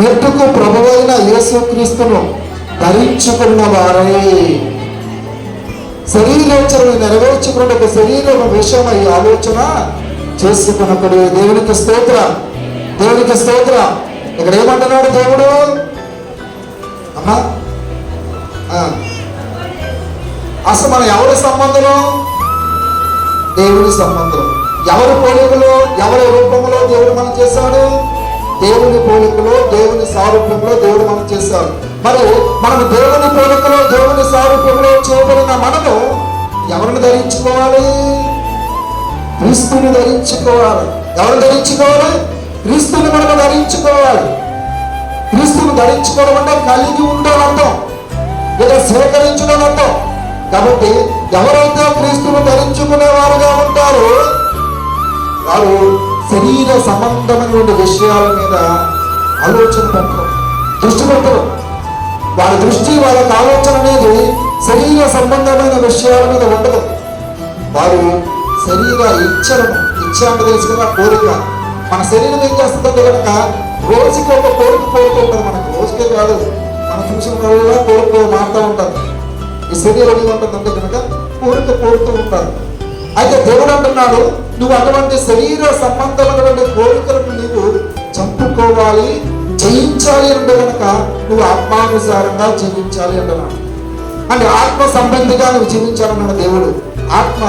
మెట్టుకు ప్రభువైన యేసుక్రీస్తును ధరించుకున్న వారై. శరీరోచనను నెరవేర్చుకున్న శరీరం విషయమై ఆలోచన చేసుకున్నప్పుడు దేవునికి స్తోత్ర దేవునికి స్తోత్ర. ఇక్కడ ఏమంటున్నాడు దేవుడు? అమ్మా. అసలు మన ఎవరి సంబంధం దేవుని సంబంధం ఎవరి పోలికలో ఎవరి రూపంలో దేవుడు మనం చేశాడు? దేవుని పోలికలో దేవుని సారూప్యంలో దేవుడు మనం చేశాడు. మరి మనం దేవుని పోలికలో దేవుని సారూప్యంలో చేయబడిన మనము ఎవరిని ధరించుకోవాలి? క్రీస్తుని ధరించుకోవాలి. ఎవరు ధరించుకోవాలి? క్రీస్తుని మనము ధరించుకోవాలి. క్రీస్తుని ధరించుకోవడం అంటే కలిగి ఉండాలంటాం లేదా సేకరించడం అర్థం. కాబట్టి ఎవరైతే క్రీస్తును ధరించుకునే వారుగా ఉంటారో వారు శరీర సంబంధమైనటువంటి విషయాల మీద ఆలోచన పెట్టరు దృష్టి పెట్టరు. వారి దృష్టి వాళ్ళ ఆలోచన అనేది శరీర సంబంధమైన విషయాల మీద ఉండదు. వారు శరీర ఇచ్చలను ఇచ్చ అంటే తెలుసు కదా కోరిక. మన శరీరం ఏం చేస్తుందంటే కనుక రోజుకి ఒక కోరిక కోరుతూ ఉంటుంది మనకు. రోజుకే కాదు మనం చూసిన వల్ల కోరిక మారుతూ ఉంటారు ఈ శరీరం ఏమంటుందంటే కనుక కోరిక కోరుతూ ఉంటారు. అయితే దేవుడు అంటున్నాడు నువ్వు అటువంటి శరీర సంబంధమైనటువంటి కోరికలను నీవు చంపుకోవాలి జయించాలి అంటే కనుక నువ్వు ఆత్మానుసారంగా జీవించాలి అంటున్నాడు. అంటే ఆత్మ సంబంధిగా నువ్వు జీవించాలన్నాడు దేవుడు. ఆత్మ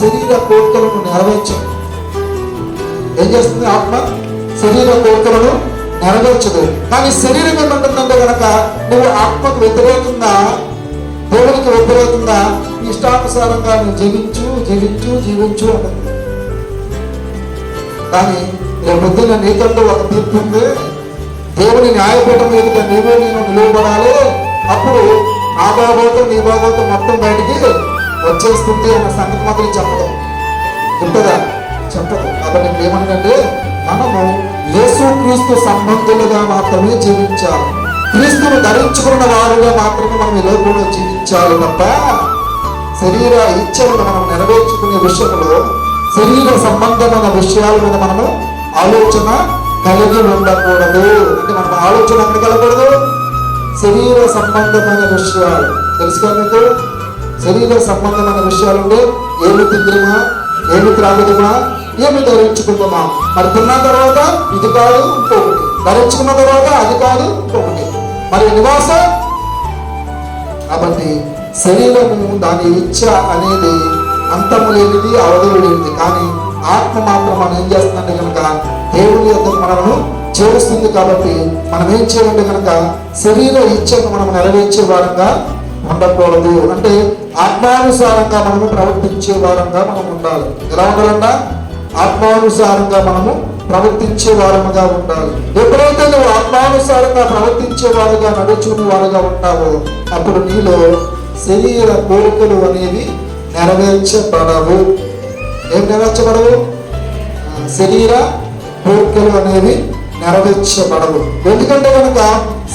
శరీర కోరికలను నెరవేర్చదు. ఏం చేస్తుంది ఆత్మ? శరీర కోరికలను నెరవేర్చదు. కానీ శరీరం ఏమంటుందంటే కనుక నువ్వు ఆత్మకు వ్యతిరేకంగా దేవునికి వ్యతిరేకంగా ఇష్టానుసారంగా నువ్వు జీవించు జీవించు జీవించు అంటుంది కానీ రేపు పొద్దున్న నీకంటూ ఒక తీర్పు ఉంది దేవుని న్యాయపీఠం ఎదుట నీవు నేను నిలువబడాలి అప్పుడు నా భాగవతం నీ భాగవతం మొత్తం బయటికి వచ్చేస్తుంది అన్న సంగతి మాత్రం చెప్పదు ఉంటుందా? చెప్పదు. కాబట్టి ఇప్పుడు ఏమనకంటే మనము యేసుక్రీస్తు సంబంధులుగా మాత్రమే జీవించాలి. క్రీస్తును ధరించుకున్న వారుగా మాత్రమే మనం ఇలా కూడా జీవించాలి తప్ప శరీర ఇచ్చలను మనం నెరవేర్చుకునే విషయంలో శరీర సంబంధమైన విషయాల మీద మనము ఆలోచన కలిగి ఉండకూడదు. అంటే మనం ఆలోచన ఎక్కడ కలగకూడదు శరీర సంబంధమైన విషయాలు. తెలుసుకో మీకు? శరీర సంబంధమైన విషయాలు అంటే ఏమి తిందిమా? ఏమి త్రాగుదమా? ఏమి ధరించుకుందామా? మరి తిన్న తర్వాత ఇది కాదు ఇంకొకటి. ధరించుకున్న తర్వాత అది కాదు ఇంకొకటి. మరి నివాసం? కాబట్టి శరీరము దాని ఇచ్చ అనేది అంతము లేనిది అవధులు లేనిది. కానీ ఆత్మ మాత్రం మనం ఏం చేస్తుందంటే కనుక దేవుని యొక్క మనము చేరుస్తుంది కాబట్టి మనం ఏం చేయాలంటే కనుక శరీర ఇచ్చను మనం నెరవేర్చే వారంగా ఉండకూడదు. అంటే ఆత్మానుసారంగా మనము ప్రవర్తించే వారంగా మనం ఉండాలి. ఎలా ఉండాలన్నా ఆత్మానుసారంగా మనము ప్రవర్తించే వారముగా ఉండాలి. ఎప్పుడైతే నువ్వు ఆత్మానుసారంగా ప్రవర్తించే వారుగా నడుచుకునే వారుగా ఉంటావో అప్పుడు నీలో శరీర కోరికలు అనేవి నెరవేర్చబడవు. ఏం నెరవేర్చబడవు? శరీర కోరికలు అనేవి నెరవేర్చబడవు. ఎందుకంటే కనుక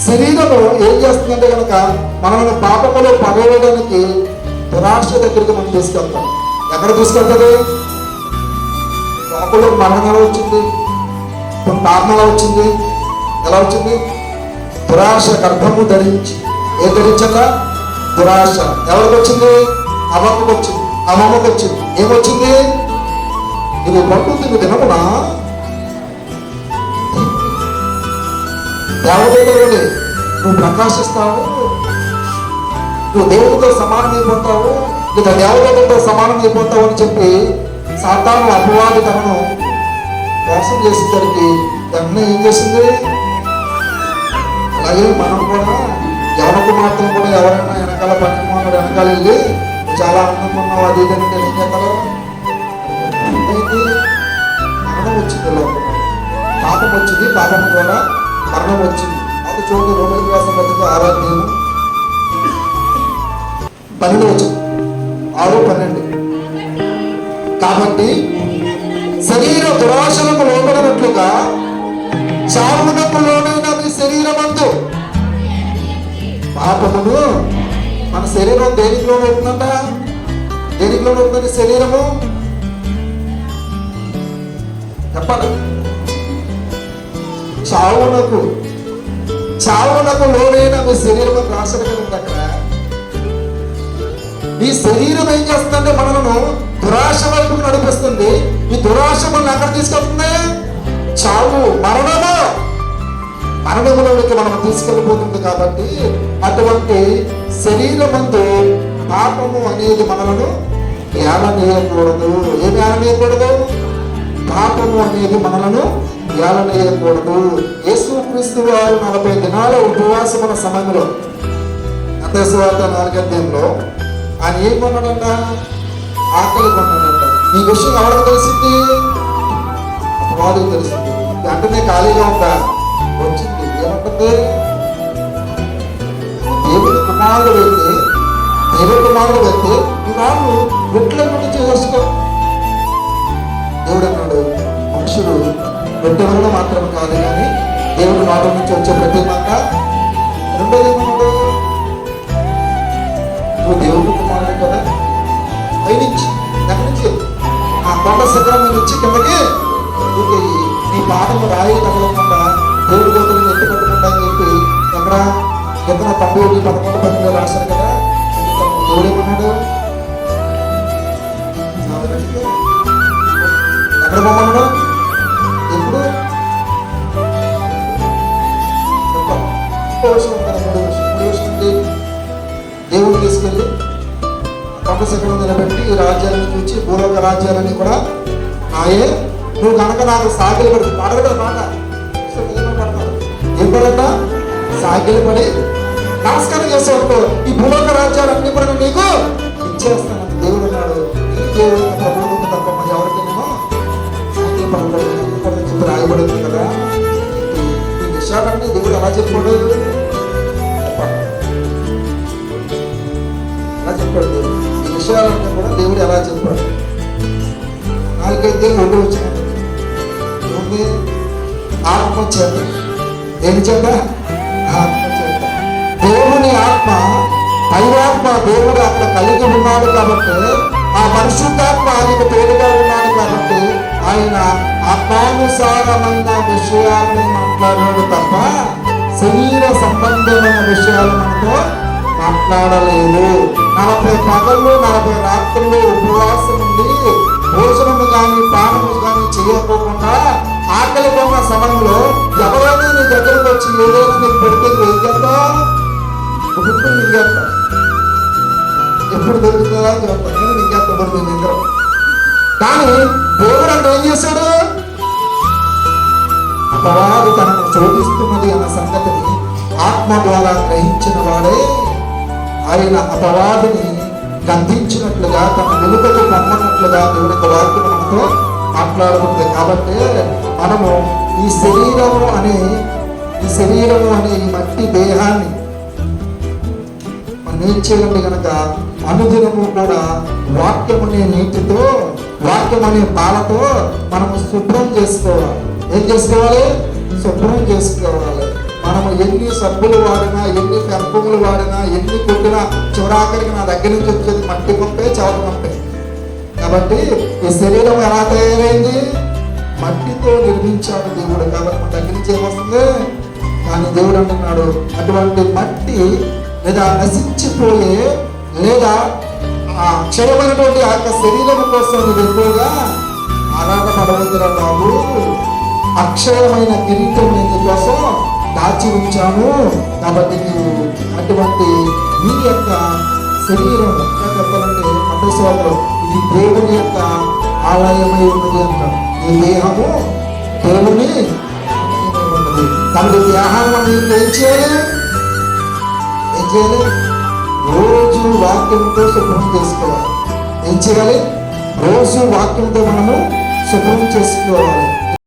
శరీరము ఏం చేస్తుందంటే కనుక మనల్ని పాపములో పడవేయడానికి దురాశ దగ్గరికి మనం తీసుకెళ్తాం. ఎక్కడ తీసుకెళ్తుంది? లోపల మరణం ఎలా వచ్చింది? కొన్ని పాపం ఎలా వచ్చింది? ఎలా వచ్చింది? దురాశ గర్భము ధరించి. ఏ ధరించక? దురాశ ఎవరికి వచ్చింది అమ్మకు వచ్చింది అమ్మమ్మకు వచ్చింది ఏమొచ్చింది? ఇది పండుతుంది నువ్వు తినమునా దేవదేవుడు నువ్వు ప్రకాశిస్తావు? నువ్వు దేవుడితో సమానం అయిపోతావు? లేదా దేవదేవుడితో సమానం అయిపోతావు అని చెప్పి సాధారణ అపవాది తనను మోసం చేసేసరికి వెంటనే ఏం చేసింది? అలాగే మనం కూడా ఎవరికి మాత్రం కూడా ఎవరైనా వెనకాల పని మాట్లాడు వెనకాల వెళ్ళి చాలా ఆనందంగా ఉన్నావు అది ఇది అంటే ఏం చేస్తారు మరణం వచ్చింది లోపల. పాపం వచ్చింది పాపం ద్వారా మరణం వచ్చింది. అది చూడండి రోమిల వ్యాసం పత్రిక ఆరాధ్యం పన్నెండు వచ్చింది ఆరు పన్నెండు. కాబట్టి శరీర దురాశలకు లోపడినట్లుగా చావునకు పాపమును మన శరీరం దేనికి లోన్ అవుతుందంట దేనికి శరీరము? చెప్పాలి. చావునకు చావునకు లోనైన మీ శరీరం రాసిన కదా ఉంది అక్కడ. ఈ శరీరం ఏం చేస్తుందంటే మనలను దురాశ వైపు నడిపిస్తుంది. ఈ దురాశ మనల్ని ఎక్కడ తీసుకెళ్తుంది? చావు మరణము. మరణములోనికి మనం తీసుకెళ్ళిపోతుంది కాబట్టి అటువంటి శరీరమందు పాపము అనేది మనలను ఏలనేయకూడదు. ఏమి ఏలనేయకూడదు పాపము అనేది మనలను ఏలనేయకూడదు. యేసు క్రీస్తు వారు నలభై దినాల ఉపవాసముల సమయంలో అతస్వార్త నాలుగద్యంలో ఆయన ఏం కొన్నాడంట? ఆకలి కొన్నాడంట. ఈ విషయం ఎవరికి తెలిసింది? వాడికి తెలిసింది. వెంటనే ఖాళీగా ఉంటా వచ్చింది ఏమంటుంది దేవుడి కుమారుడు వెళ్తే దేవుడి కుమారుడు వెళ్తే ఇవాళ్ళు రొట్టెల నుండి చేసుకో దేవుడు అన్నాడు మనుషుడు రొట్టె వల్ల మాత్రం కాదు కానీ దేవుడు నోటి నుంచి వచ్చే ప్రతి మాట రెండోది ఏమన్నాడు నువ్వు దేవుడి కుమారుడు కదా పైనుంచి ఎక్కడి నుంచి ఆ కొండ శిఖరం నుంచి కిందకి నీ పాదము రాయి తగలకుండా దేవుడి గోతులను ఎత్తి పట్టకుండా అని చెప్పి ఎక్కడ ఎక్కడ పండుగ పదకొండు పన్నెండు రాశారు కదా దేవుడు ఏమన్నాడు ఎక్కడ పోమన్నాడు ఎప్పుడు దేవుడు తీసుకెళ్ళి కొండ శిఖరం నిలబెట్టి ఈ రాజ్యాలను చూచి భూలోక రాజ్యాలని కూడా నాయే నువ్వు కనుక నాకు సాగిలి పడి పాడరు కదా మాట. ఏం పడట సాగిలి పడి నమస్కారం చేసేవాడు ఈ భూలోక రాజ్యాలన్నీ కూడా నీకు ఇచ్చేస్తాను. దేవుడు అన్నాడు ఈ దేవుడు ప్రభుత్వం తప్ప మరి ఎవరికైనా సాగిలి పడతాడు చెప్పి రాయబడింది కదా. ఈ- విషయాలన్నీ దేవుడు ఎలా చెప్పాడు? ఎలా చెప్పాడు? ఈ విషయాలన్నీ కూడా దేవుడు ఎలా చెప్పాడు? నాలుగైతే రెండు వచ్చినాయి ఉంది ఆత్మ చేత ఏమి చేత? ఆత్మ చేత. దేవుని ఆత్మ దైవాత్మ దేవుడు ఆత్మ కలిగి ఉన్నాడు కాబట్టి ఆ పరిశుద్ధాత్మ ఆయనకు పేరుగా ఉన్నాడు కాబట్టి ఆయన ఆత్మానుసారమైన విషయాలను మాట్లాడాడు తప్ప శరీర సంబంధమైన విషయాలు మనతో మాట్లాడలేదు. నలభై పగళ్ళు నలభై రాత్రులు ఉపవాసం ఉండి భోజనము కానీ పానము కానీ చేయకోకుండా ఆకలి కొన్న సమయంలో ఎవరైనా నీ దగ్గరకు వచ్చి ఏదైనా నీకు పెడితే నువ్వు ఏం చేస్తావు? ఇప్పుడు మింగేస్తావు ఎప్పుడు దొరుకుతుందా అని చెప్తాను నేను మింగేస్తా దొరుకుతుంది నిద్ర కానీ దేవుడు అంటే ఏం చేశాడు? అపవాది తనను శోధిస్తున్నది అన్న సంగతిని ఆత్మ ద్వారా గ్రహించిన వాడే. ఆయన అపవాదిని గంధించినట్లుగా తన వెలుకకు పొమ్మన్నట్లుగా దేవుడి యొక్క వాక్యం మనతో మాట్లాడుతుంది కాబట్టి మనము ఈ శరీరము అనే ఈ శరీరము అనే ఈ మట్టి దేహాన్ని మనం ఏం చేయాలంటే కనుక అనుదినము కూడా వాక్యం అనే నీటితో వాక్యం అనే పాలతో మనము శుభ్రం చేసుకోవాలి. ఏం చేసుకోవాలి? శుభ్రం చేసుకోవాలి. మనము ఎన్ని సబ్బులు వాడినా ఎన్ని పెర్ఫ్యూములు వాడినా ఎన్ని కొట్టినా చివరాఖరికి నా దగ్గర నుంచి వచ్చేది మట్టి కొంపే చవట కొంపే. కాబట్టి ఈ శరీరం ఎలా తయారైంది? మట్టితో నిర్మించాడు దేవుడు కాబట్టి మన దగ్గర నుంచి ఏమొస్తుంది? కానీ దేవుడు అంటున్నాడు అటువంటి మట్టి లేదా నశించిపోయే లేదా ఆ క్షయమైనటువంటి ఆ యొక్క శరీరం కోసం నువ్వు ఎక్కువగా ఆరాటపడవద్దురా బాబు. అక్షయమైన కిరీటం నీ కోసం దాచి ఉంచాను. కాబట్టి నీవు అటువంటి నీ యొక్క శరీరం ఇంకా చెప్పాలంటే మతస్వాములు ఈ దేవుని యొక్క ఆలయమై ఉన్నది అంటాం. ఈ దేహము దేవుని ఆలయమై ఉన్నది. కాబట్టి దేహాన్ని మనం ఏం చేయాలి? ఏం చేయాలి? రోజు వాక్యంతో శుభ్రం చేసుకోవాలి. ఏం చేయాలి? రోజు వాక్యంతో మనము శుభ్రం చేసుకోవాలి.